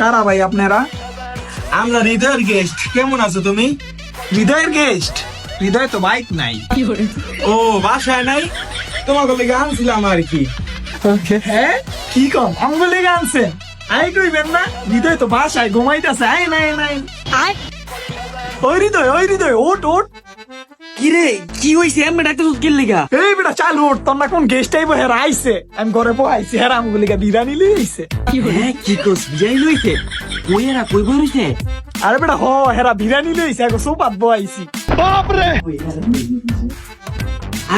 কারা ভাই আপনারা? আমরা হৃদয়ের গেস্ট কেমন আছো তুমি? হৃদয়ের গেস্ট হৃদয় তো বাইক নাই। ও বাসায় নাই? তোমাকে লেগে আনছিলাম আর কি। হ্যাঁ কি কম? আমাকে লেগে আনছেন আই কইবেন না হৃদয় তো বাসায় ঘুমাইতেছে। আই নাই নাই। ওই হৃদয় ওই হৃদয় ওট ওট কিরে কি হইছে? এমনি ডাক্তার কি লিগা? এই বেটা চালু ওঠ তোর না কোন গেস্ট আইবো হেরা আইছে আমি ঘরে পোহাইছি হেরা আমাকে লেগে বিরানি লিয়ে আইছে হ্যাঁ কি কোস বিজাই লইছে কই এরা কই বইছে আরে বেটা হ হেরা বিরানি লিয়ে আইছে এখন সোপাত বহাইছি।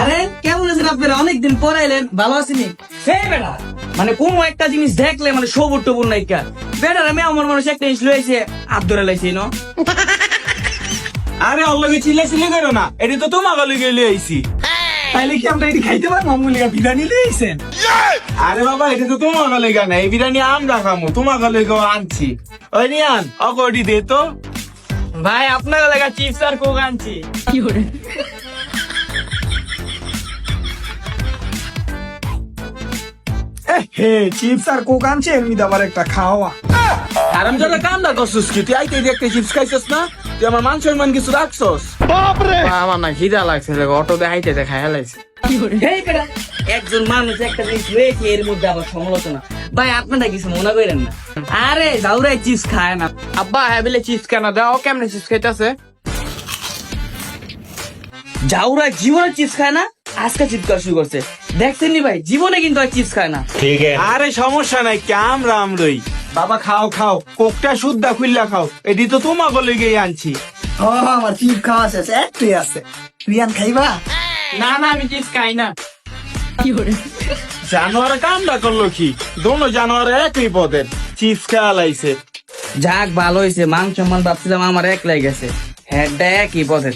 আরে কেমন আছেন আপনারা? অনেকদিন পরে এলেন ভালো আছেনি সেই বেটা মানে কোন একটা জিনিস দেখলে মানে সবুর টবুর নাইকা। বেটার আমি আমার মানুষ একটা জিনিস লইছে হাত ধরে লাইছি ন? আরে অল্লগে চিল্লা চিল্লি করো না। এটি তো তোমাকে লেগে লিয়ে আইছি। তাইলে কি আমরা এটি খাইতে পারব? আমাকে লেগে বিরানি লিয়ে আইছেন? আরে বাবা এটা তো তোমাকে লেগে না এই বিরিয়ানি আমরা খামো তোমাকে লেগে আনছি। ওই নিয়ান অগডি দে তো। ভাই আপনার লাগা চিপস আর কোক আনছি। এ, হে চিপস আর কোক আনছে এমনি আবার একটা খাওয়া। আরাম যারা কামটা করছিস কি? তুই আইতে একটা চিপস খাইছিস না? তুই আমার মান সম্মান কিছু রাখছস? আমার না খিদা লাগছে অটো দেখাইতে দেখাই হেলাইছে এই বেটা একজন মানুষ একটা জিনিস এর মধ্যে আবার সমালোচনা। ভাই আপনারা কিছু মনে করেন না। আরে জাউরাই চিপস খায় না। আব্বা হ্যাঁ বলে চিপস কেন? দাও কেমনে চিপস খাইতেছে? জাউরা জীবনে চিপস খায় না? আজকে চিৎকার শুরু করছে। দেখছেন নি ভাই জীবনে কিন্তু আর চিপস খায় না। আরে সমস্যা নাই কি আমরা আমরই বাবা খাও খাও। কোকটা শুদ্ধা খুললা খাও। এটি তো তোমাকে লেগেই আনছি। ও আমার চিপ খাওয়া শেষ। একটাই আছে। রিয়ান খাইবা? না না আমি চিপস খাই না। জানোয়ার কামটা করল কি? দোনো জানোয়ার একই পদের। চিপস খেয়া লাইছে। যাক ভালো হয়েছে মান সম্মান ভাবছিলাম আমার এক লাই গেছে। হেডটা একই পথে